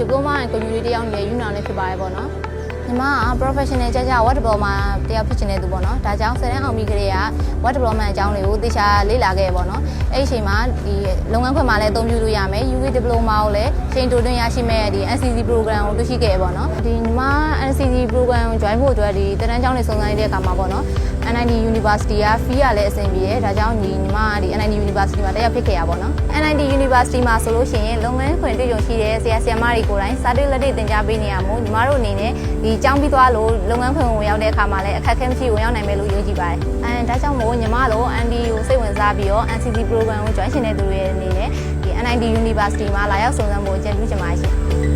Diploma in Community တယောက်နေတဲ့ယူနာလေးဖြစ်ပါတယ်ပေါ့နော်ညီမက professional ကြကြ web development တယောက်ဖြစ်ချင်တဲ့သူပေါ့နော်ဒါကြောင့်ဆယ်တန်းအောင်ပြီးကလေးက web development အကြောင်းတွေကိုသေချာလေ့လာခဲ့ပေါ့နော်အဲ့ဒီအချိန်မှာဒီလုပ်ငန်းခွင်မှာလည်းအသုံးပြုလို့ရမယ် UK diploma ကိုလည်းချိန်တိုတွင်းရရှိမဲ့ဒီ NCC program ကိုတွေ့ရှိခဲ့ပေါ့နော်ဒီညီမ NCC program ကို join ဖို့အတွက်ဒီတန်းတန်းကျောင်းတွေစုံစမ်းနေတဲ့အခါမှာပေါ့နော် NID University က fee ကလည်းအဆင်ပြေတယ်ဒါကြောင့်ဒီညီမကဒီ NID University မှာတက်ရောက်ဖြစ်ခဲ့ရပါတော့ NID University မှာဆိုလို့ရှိရင်လုပ်ငန်းခွင်တွေ့ကြုံရှိတဲ့ဆရာဆရာမတွေကိုယ်တိုင်စာတိလက်တွေသင်ကြားပေးနေရမို့ညီမတို့အနေနဲ့ဒီကျောင်းပြီးသွားလို့လုပ်ငန်းခွင်ကိုဝင်ရောက်တဲ့အခါမှာလည်းအခက်အခဲမရှိဝင်ရောက်နိုင်မယ်လို့ယုံကြည်ပါတယ်အဲဒါကြောင့်မို့ညီမတို့ ND ကိုစိတ်ဝင်စားပြီးတော့ NCC program ကို join ရှင်တဲ့သူတွေအနေနဲ့ဒီ NID University မှာလာရောက်စုံစမ်းဖို့အကြံပြုချင်ပါတယ်ရှင်